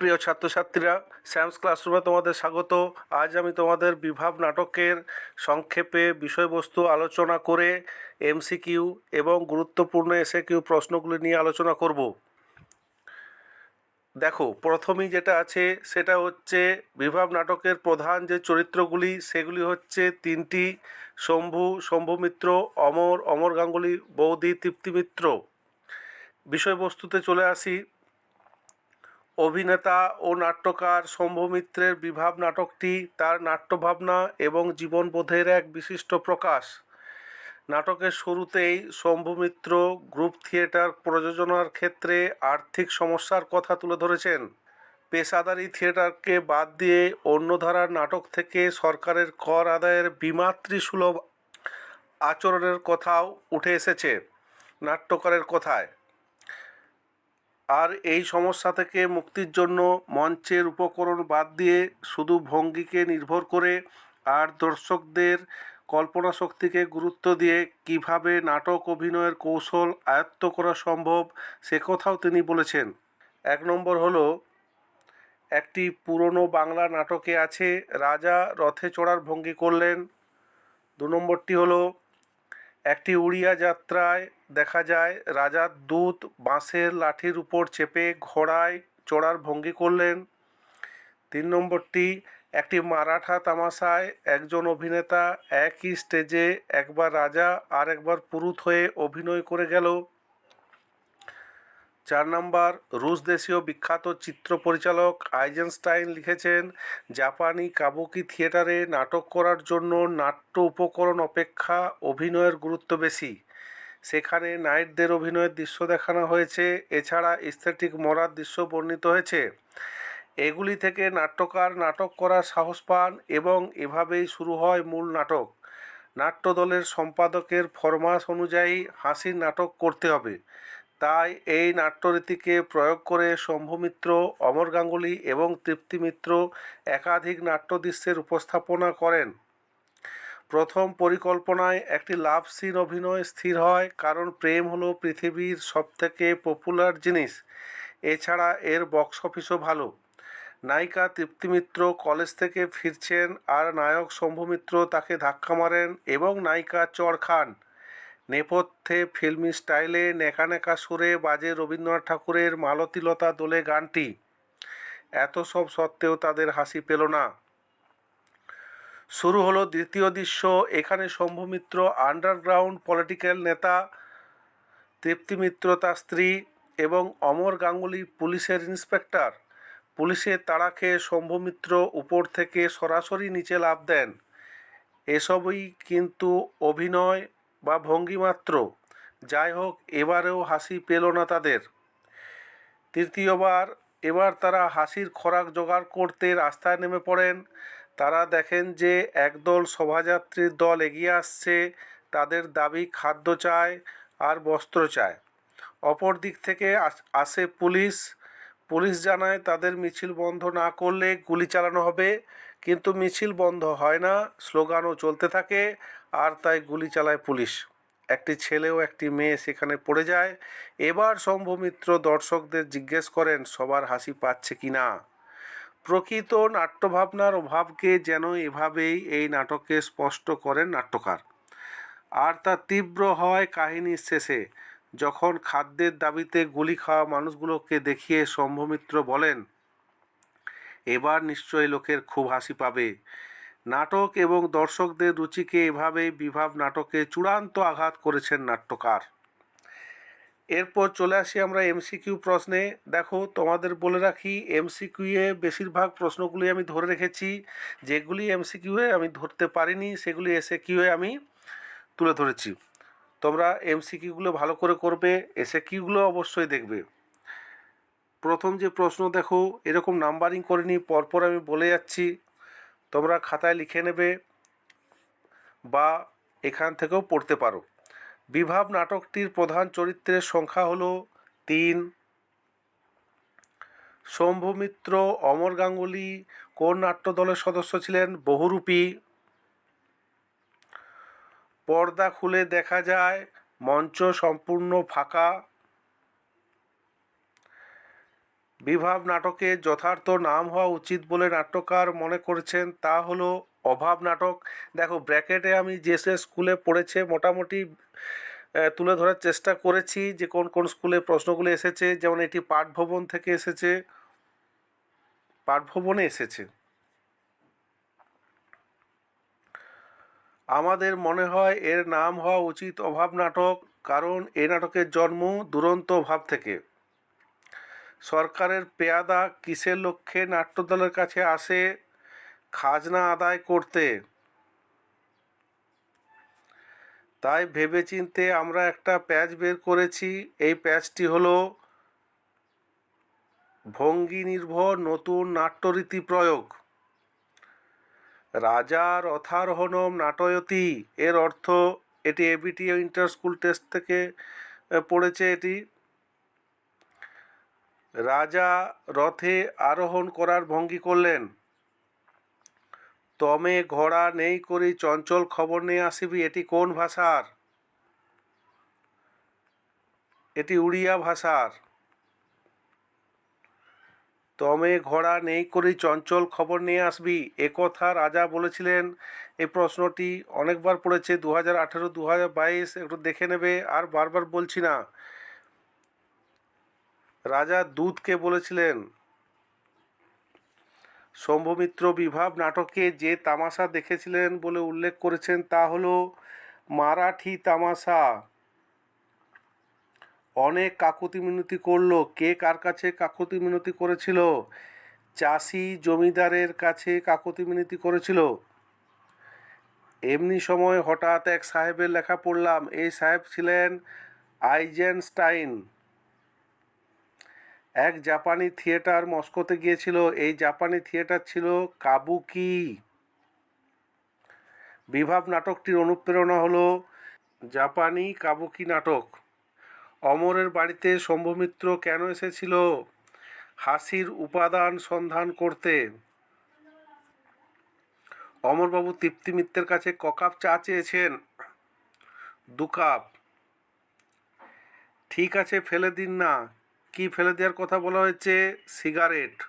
প্রিয় ছাত্রছাত্রীরা স্যামস ক্লাসরুমে তোমাদের স্বাগত। আজ আমি তোমাদের বিভাব নাটকের সংক্ষেপে বিষয়বস্তু আলোচনা করে এমসিকিউ এবং গুরুত্বপূর্ণ এসে কিউ প্রশ্নগুলি নিয়ে আলোচনা করব। দেখো, প্রথমেই যেটা আছে, সেটা হচ্ছে বিভাব নাটকের প্রধান যে চরিত্রগুলি, সেগুলি হচ্ছে তিনটি। শম্ভু শম্ভু মিত্র, অমর অমর গাঙ্গুলি, বৌদি, তৃপ্তি মিত্র। বিষয়বস্তুতে চলে আসি। অভিনেতা ও নাট্যকার শম্ভু মিত্রের বিভাব নাটকটি তার নাট্যভাবনা এবং জীবনবোধের এক বিশিষ্ট প্রকাশ। নাটকের শুরুতেই শম্ভু মিত্র গ্রুপ থিয়েটার প্রযোজনার ক্ষেত্রে আর্থিক সমস্যার কথা তুলে ধরেছেন। পেশাদারি থিয়েটারকে বাদ দিয়ে অন্য ধারার নাটক থেকে সরকারের কর আদায়ের বিমাতৃসুলভ আচরণের কথাও উঠে এসেছে নাট্যকারের কথায়। আর এই সমস্যা থেকে মুক্তির জন্য মঞ্চের উপকরণ বাদ দিয়ে শুধু ভঙ্গিকে নির্ভর করে আর দর্শকদের কল্পনা শক্তিকে গুরুত্ব দিয়ে কীভাবে নাটক অভিনয়ের কৌশল আয়ত্ত করা সম্ভব সে কথাও তিনি বলেছেন। এক নম্বর হলো, একটি পুরনো বাংলা নাটকে আছে রাজা রথে চড়ার ভঙ্গি করলেন। দু নম্বরটি হলো, একটি উড়িয়া যাত্রায় দেখা যায় রাজার দূত বাঁশের লাঠির উপর চেপে ঘোড়ায় চড়ার ভঙ্গি করলেন। তিন নম্বরটি, একটি মারাঠা তামাশায় একজন অভিনেতা একই স্টেজে একবার রাজা আর একবার পুরুত হয়ে অভিনয় করে গেল। চার নম্বর, রুশ দেশীয় বিখ্যাত চিত্র পরিচালক আইজেনস্টাইন লিখেছেন, জাপানি কাবুকি থিয়েটারে নাটক করার জন্য নাট্য উপকরণ অপেক্ষা অভিনয়ের গুরুত্ব বেশি। সেখানে নাইটদের অভিনয়ের দৃশ্য দেখানো হয়েছে, এছাড়া স্থেটিক মরার দৃশ্য বর্ণিত হয়েছে। এগুলি থেকে নাট্যকার নাটক করার সাহস পান এবং এভাবেই শুরু হয় মূল নাটক। নাট্যদলের সম্পাদকের ফরমাস অনুযায়ী হাসির নাটক করতে হবে। তাই এই নাট্যরীতিকে প্রয়োগ করে শম্ভুমিত্র অমর গাঙ্গুলি এবং তৃপ্তি মিত্র একাধিক নাট্যদৃশ্যের উপস্থাপনা করেন। প্রথম পরিকল্পনায় একটি লাভ সিন অভিনয় স্থির হয়, কারণ প্রেম হলো পৃথিবীর সবথেকে পপুলার জিনিস। এছাড়া এর বক্স অফিসও ভালো। নায়িকা তৃপ্তি মিত্র কলেজ থেকে ফিরছেন আর নায়ক শম্ভু মিত্র তাকে ধাক্কা মারেন এবং নায়িকা চড় খান। নেপথ্যে ফিল্মি স্টাইলে নেকা নেকা সুরে বাজে রবীন্দ্রনাথ ঠাকুরের মালতীলতা দোলে গানটি। এত সব সত্ত্বেও তাদের হাসি পেল না। শুরু হলো দ্বিতীয় দৃশ্য। এখানে শম্ভু মিত্র আন্ডারগ্রাউন্ড পলিটিক্যাল নেতা তৃপ্তি মিত্র তার স্ত্রী এবং অমর গাঙ্গুলি পুলিশের ইন্সপেক্টর পুলিশের তাড়া খেয়ে শম্ভু মিত্র উপর থেকে সরাসরি নিচে লাভ দেন। এসবই কিন্তু অভিনয় বা ভঙ্গিমাত্র যাই হোক, এবারেও হাসি পেল না তাদের। তৃতীয়বার, এবার তারা হাসির খোরাক জোগাড় করতে রাস্তায় নেমে পড়েন। তারা দেখেন যে একদল শোভাযাত্রীর দল এগিয়ে আসছে, তাদের দাবি খাদ্য চায় আর বস্ত্র চায়। অপর দিক থেকে আসে পুলিশ। পুলিশ জানায় তাদের মিছিল বন্ধ না করলে গুলি চালানো হবে, কিন্তু মিছিল বন্ধ হয় না, স্লোগানও চলতে থাকে, আর তাই গুলি চালায় পুলিশ। একটি ছেলেও একটি মেয়ে সেখানে পড়ে যায়। এবার শম্ভুমিত্র দর্শকদের জিজ্ঞেস করেন, সবার হাসি পাচ্ছে কি না প্রকৃত নাট্যভাবনার অভাবকে যেন এভাবেই এই নাটকে স্পষ্ট করেন নাট্যকার। আর তা তীব্র হয় কাহিনীর শেষে, যখন খাদ্যের দাবিতে গুলি খাওয়া মানুষগুলোকে দেখিয়ে শম্ভমিত্র বলেন, এবার নিশ্চয়ই লোকের খুব হাসি পাবে। নাটক এবং দর্শকদের রুচিকে এভাবেই বিভাব নাটকে চূড়ান্ত আঘাত করেছেন নাট্যকার। এরপর চলে আসি আমরা এমসিকিউ প্রশ্নে। দেখো, তোমাদের বলে রাখি এমসিকিউয়ে বেশিরভাগ প্রশ্নগুলি আমি ধরে রেখেছি। যেগুলি এমসিকিউয়ে আমি ধরতে পারিনি, সেগুলি এসে কিউয়ে আমি তুলে ধরেছি। তোমরা এমসিকিউগুলো ভালো করে করবে এসে কিউগুলো অবশ্যই দেখবে। প্রথম যে প্রশ্ন, দেখো, এরকম নাম্বারিং করিনি পরপর আমি বলে যাচ্ছি। তোমরা খাতায় লিখে নেবে বা এখান থেকেও পড়তে পারো। বিভাব নাটকটির প্রধান চরিত্রের সংখ্যা হলো তিন। শম্ভুমিত্র, অমর গাঙ্গুলি, কোন নাট্যদলের সদস্য ছিলেন? বহুরূপী। পর্দা খুলে দেখা যায়, মঞ্চ সম্পূর্ণ ফাঁকা। বিভাব নাটকের যথার্থ নাম হওয়া উচিত বলে নাট্যকার মনে করেছেন, তা হলো অভাব নাটক। দেখো ব্র্যাকেটে আমি যে সে স্কুলে পড়েছে, মোটামুটি তুলে ধরার চেষ্টা করেছি যে কোন কোন স্কুলে প্রশ্নগুলো এসেছে। যেমন এটি পাঠভবন থেকে এসেছে। পাঠভবনে এসেছে। আমাদের মনে হয় এর নাম হওয়া উচিত অভাব নাটক, কারণ এই নাটকের জন্ম দুরন্ত অভাব থেকে। সরকারের পেয়াদা কিসের লক্ষ্যে নাট্যদলের কাছে আসে? খাজনা আদায় করতে। তাই ভেবেচিন্তে আমরা একটা প্যাচ বের করেছি। এই প্যাচটি হলো ভঙ্গি নির্ভর নতুন নাট্যরীতি প্রয়োগ। রাজার অথারোহণম নাটয়তি, এর অর্থ এটি এবিটি ইন্টার স্কুল টেস্ট থেকে পড়েছে এটি। রাজা রথে আরোহণ করার ভঙ্গি করলেন। তমে ঘোড়া নেই করি চঞ্চল খবর নিয়ে আসিবি, এটি কোন ভাষার? এটি উড়িয়া ভাষার। তমে ঘোড়া নেই করি চঞ্চল খবর নিয়ে আসবি একথা রাজা বলেছিলেন এই প্রশ্নটি অনেকবার পড়েছে দু হাজার আঠেরো দু হাজার বাইশ, একটু দেখে নেবে, আর বারবার বলছি না। রাজা দুধকে বলেছিলেন শম্ভুমিত্র বিভাব নাটকে যে তামাশা দেখেছিলেন বলে উল্লেখ করেছেন তা হলো মারাঠি তামাশা। অনেক কাকুতি মিনতি করল। কে কার কাছে কাকুতি মিনতি করেছিল? চাষি জমিদারের কাছে কাকুতি মিনতি করেছিল। এমনি সময় হঠাৎ এক সাহেবের লেখা পড়লাম, এই সাহেব ছিলেন আইজেনস্টাইন। এক জাপানি থিয়েটার মস্কোতে গিয়েছিল। এই জাপানি থিয়েটার ছিল কাবুকি। বিভাব নাটকটির অনুপ্রেরণা হলো জাপানি কাবুকি নাটক। অমরের বাড়িতে শম্ভুমিত্র কেন এসেছিল? হাসির উপাদান সন্ধান করতে। অমরবাবু তৃপ্তি মিত্রের কাছে ককাপ চা চেয়েছেন। দু কাপ। ঠিক আছে, ফেলে দিন না। কি ফেলে দেওয়ার কথা বলা হয়েছে? সিগারেট।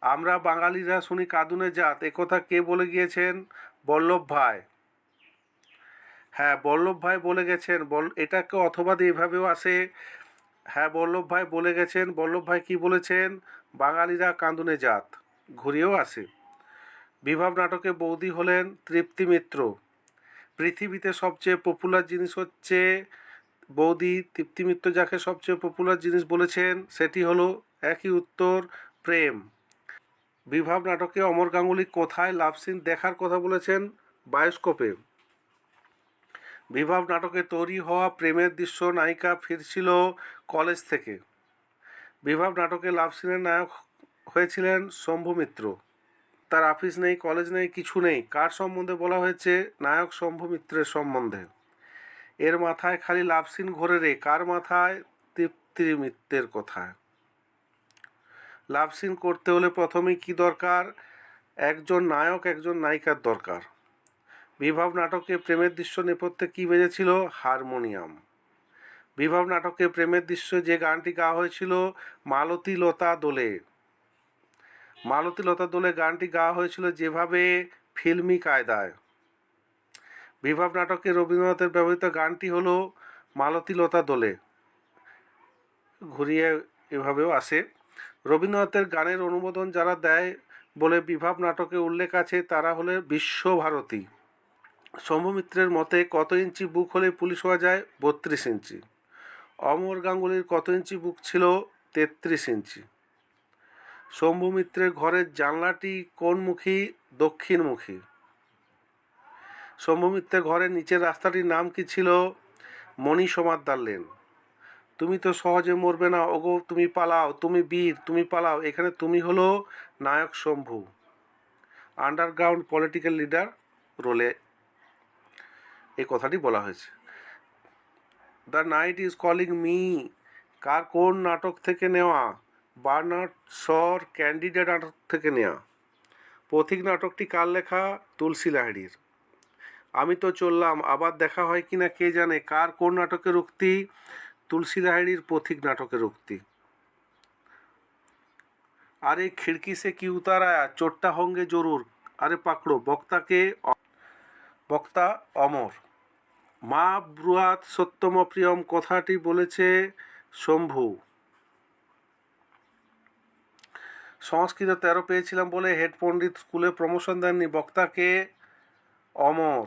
আমরা বাঙালিরা শুনি কাঁদুনে জাত। একথা কে বলে গিয়েছেন? বল্লভ ভাই। হ্যাঁ বল্লভ ভাই বলে গেছেন। বল, এটাকে অথবা এইভাবেও আসে। হ্যাঁ বল্লভ ভাই বলে গেছেন। বল্লভ ভাই কি বলেছেন? বাঙালিরা কাঁদুনে জাত। ঘুরিয়েও আসে। বিভাব নাটকে বৌদি হলেন তৃপ্তি মিত্র। পৃথিবীতে সবচেয়ে পপুলার জিনিস হচ্ছে বৌদি তৃপ্তি মিত্র যাকে সবচেয়ে পপুলার জিনিস বলেছেন, সেটি হলো একই উত্তর, প্রেম। বিভাব নাটকে অমর গাঙ্গুলি কোথায় লাভ সিন দেখার কথা বলেছেন বায়োস্কোপে বিভাব নাটকে তৈরি হওয়া প্রেমের দৃশ্য নায়িকা ফিরছিল কলেজ থেকে। বিভাব নাটকে লাভ সিনের নায়ক হয়েছিলেন শম্ভু মিত্র। তার অফিস নেই কলেজ নেই, কিছু নেই। কার সম্বন্ধে বলা হয়েছে? নায়ক শম্ভু মিত্রের সম্বন্ধে। এর মাথায় খালি লাভ সিন ঘোরে রে, কার মাথায়? তৃপ্তি মিত্রের কথায়। লাভ সিন করতে হলে প্রথমেই কি দরকার? একজন নায়ক, একজন নায়িকার দরকার। বিভাব নাটকে প্রেমের দৃশ্য নেপথ্যে কী বেজেছিল? হারমোনিয়াম। বিভাব নাটকে প্রেমের দৃশ্য যে গানটি গাওয়া হয়েছিল, মালতী লতা দোলে। মালতী লতা দোলে গানটি গাওয়া হয়েছিল যেভাবে ফিল্মি কায়দায়। বিভাব নাটকে রবীন্দ্রনাথের ব্যবহৃত গানটি হলো মালতী লতা দোলে। ঘুরিয়ে এভাবেও আসে। রবীন্দ্রনাথের গানের অনুমোদন যারা দেয় বলে বিভাব নাটকে উল্লেখ আছে, তারা হলে বিশ্বভারতী। শম্ভুমিত্রের মতে, কত ইঞ্চি বুক হলে পুলিশ হওয়া যায়? বত্রিশ ইঞ্চি। অমর গাঙ্গুলির কত ইঞ্চি বুক ছিল? তেত্রিশ ইঞ্চি। শম্ভুমিত্রের ঘরের জানলাটি কোনমুখী? দক্ষিণমুখী। শম্ভুমিত্রের ঘরের নিচের রাস্তাটির নাম কি ছিল? মণি সমাদ্দার লেন। তুমি তো সহজে মরবে না, ওগো তুমি পালাও, তুমি বীর, তুমি পালাও, এখানে তুমি হলো নায়ক শম্ভু। আন্ডারগ্রাউন্ড পলিটিক্যাল লিডার রোলে এই কথাটি বলা হয়েছে। The night is calling me. কার কোন নাটক থেকে নেওয়া? বার্নার্ড শর ক্যান্ডিডেট নাটক থেকে নেওয়া পথিক নাটকটি কার লেখা? তুলসী লাহিড়ির। আমি তো চললাম, আবার দেখা হয় কি না কে জানে কার কোন নাটকের উক্তি? তুলসী লাহিড়ির পথিক নাটকের উক্তি। আরে খিড়কি সে কি উতারায়া? চোরটা হঙ্গে জরুর। আরে পাকড়ো বক্তাকে বক্তা অমর। মা ব্রুয়াত সত্যম প্রিয়ম কথাটি বলেছে শম্ভু। সংস্কৃত তেরো পেয়েছিলাম বলে হেড পণ্ডিত স্কুলে প্রমোশন দেননি। বক্তাকে অমর।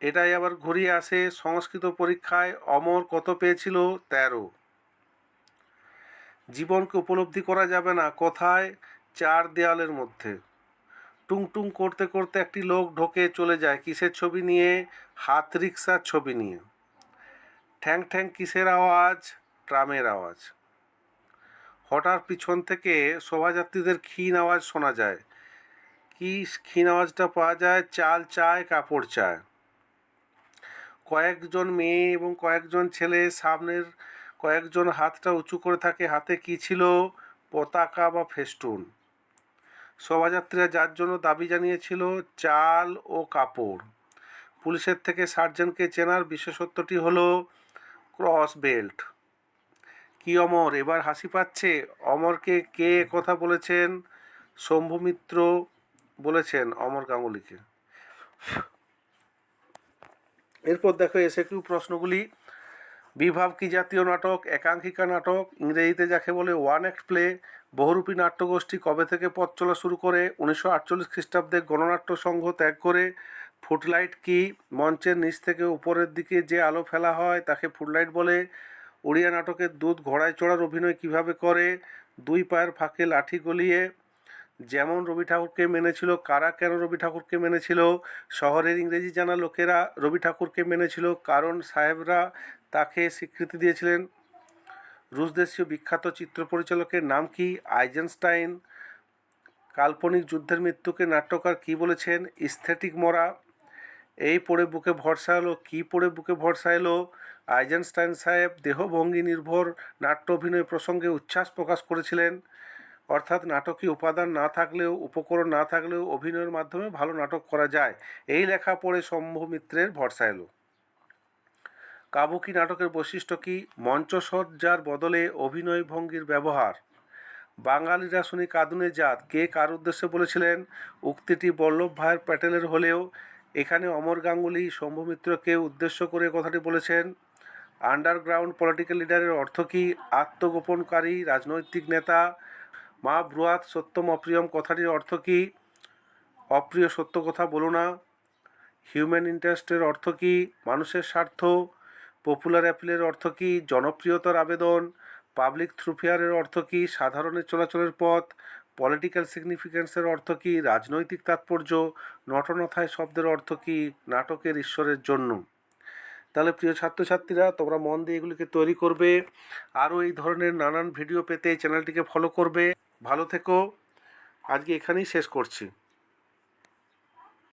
এটাই আবার ঘুরিয়ে আসে সংস্কৃত পরীক্ষায়, অমর কত পেয়েছিল? তেরো। জীবনকে উপলব্ধি করা যাবে না কোথায় চার দেয়ালের মধ্যে। টুং টুং করতে করতে একটি লোক ঢোকে চলে যায় কিসের ছবি নিয়ে? হাত রিক্সার ছবি নিয়ে। ঠ্যাং ঠ্যাং কিসের আওয়াজ? ট্রামের আওয়াজ। হঠাৎ পিছন থেকে শোভাযাত্রীদের ক্ষীণ আওয়াজ শোনা যায়। কি ক্ষীণ আওয়াজটা পাওয়া যায়? চাল চায়, কাপড় চায়। কয়েকজন মেয়ে এবং কয়েকজন ছেলে সামনের কয়েকজন হাতটা উঁচু করে থাকে। হাতে কি ছিল? পতাকা বা ফেস্টুন। শোভাযাত্রীরা যার জন্য দাবি জানিয়েছিল, চাল ও কাপড়। পুলিশের থেকে সার্জেন্টকে চেনার বিশেষত্বটি হলো ক্রস বেল্ট। কি অমর? এবার হাসি পাচ্ছে। অমরকে কে কথা বলেছেন? শম্ভু মিত্র বলেছেন অমর গাঙ্গুলিকে। এরপর দেখো এসে কিউ প্রশ্নগুলি। বিভাব কি জাতীয় নাটক, একাঙ্কিকা নাটক, ইংরেজিতে যাকে বলে ওয়ান অ্যাক্ট প্লে, বহুরূপী নাট্যগোষ্ঠী কবে থেকে পথ চলা শুরু করে, উনিশশো আটচল্লিশ খ্রিস্টাব্দে গণনাট্য সংঘ ত্যাগ করে, ফুটলাইট কি মঞ্চের নিচ থেকে উপরের দিকে যে আলো ফেলা হয় তাকে ফুটলাইট বলে উড়িয়া নাটকের দুধ ঘোড়ায় চড়ার অভিনয় কীভাবে করে, দুই পায়ের ফাঁকে লাঠি গলিয়ে যেমন রবি ঠাকুরকে মেনেছিল, কারা কেন রবি ঠাকুরকে মেনেছিল? শহরের ইংরেজি জানা লোকেরা রবি ঠাকুরকে মেনেছিল, কারণ সাহেবরা তাকে স্বীকৃতি দিয়েছিলেন। রুশ দেশীয় বিখ্যাত চিত্র পরিচালকের নাম কি? আইজেনস্টাইন। কাল্পনিক যুদ্ধের মৃত্যুকে নাট্যকার কি বলেছেন? স্থেটিক মরা। এই পড়ে বুকে ভরসা এলো, কী পড়ে বুকে ভরসা এলো? আইজেনস্টাইন সাহেব দেহভঙ্গি নির্ভর নাট্য অভিনয় প্রসঙ্গে উচ্ছ্বাস প্রকাশ করেছিলেন। অর্থাৎ নাটকীয় উপাদান না থাকলেও, উপকরণ না থাকলেও অভিনয়ের মাধ্যমে ভালো নাটক করা যায়। এই লেখা পড়ে শম্ভু মিত্রের ভরসা এলো। কাবুকি নাটকের বৈশিষ্ট্য কি? মঞ্চসজ্জার বদলে অভিনয় ভঙ্গির ব্যবহার। বাঙালিরা শুনি কাঁদুনে জাত। কে কার উদ্দেশ্যে বলেছিলেন? উক্তিটি বল্লভ ভাইয়ের প্যাটেলের হলেও এখানে অমর গাঙ্গুলি, শম্ভু মিত্রকে উদ্দেশ্য করে কথাটি বলেছেন। আন্ডারগ্রাউন্ড পলিটিক্যাল লিডারের অর্থ কী? আত্মগোপনকারী, রাজনৈতিক নেতা মা ব্রুয়াত সত্যম অপ্রিয়ম কথাটির অর্থ কী? অপ্রিয় সত্য কথা বলো না। হিউম্যান ইন্টারেস্টের অর্থ কী? মানুষের স্বার্থ। পপুলার অ্যাপিলের অর্থ কী? জনপ্রিয়তার আবেদন। পাবলিক থ্রুফেয়ারের অর্থ কী? সাধারণের চলাচলের পথ। পলিটিক্যাল সিগনিফিক্যান্সের অর্থ কী? রাজনৈতিক তাৎপর্য। নটনথায় শব্দের অর্থ কী? নাটকের ঈশ্বরের জন্য। তাহলে প্রিয় ছাত্রছাত্রীরা, তোমরা মন দিয়ে এগুলিকে তৈরি করবে। আরও এই ধরনের নানান ভিডিও পেতে চ্যানেলটিকে ফলো করবে। ভালো থেকো। আজকে এখানেই শেষ করছি।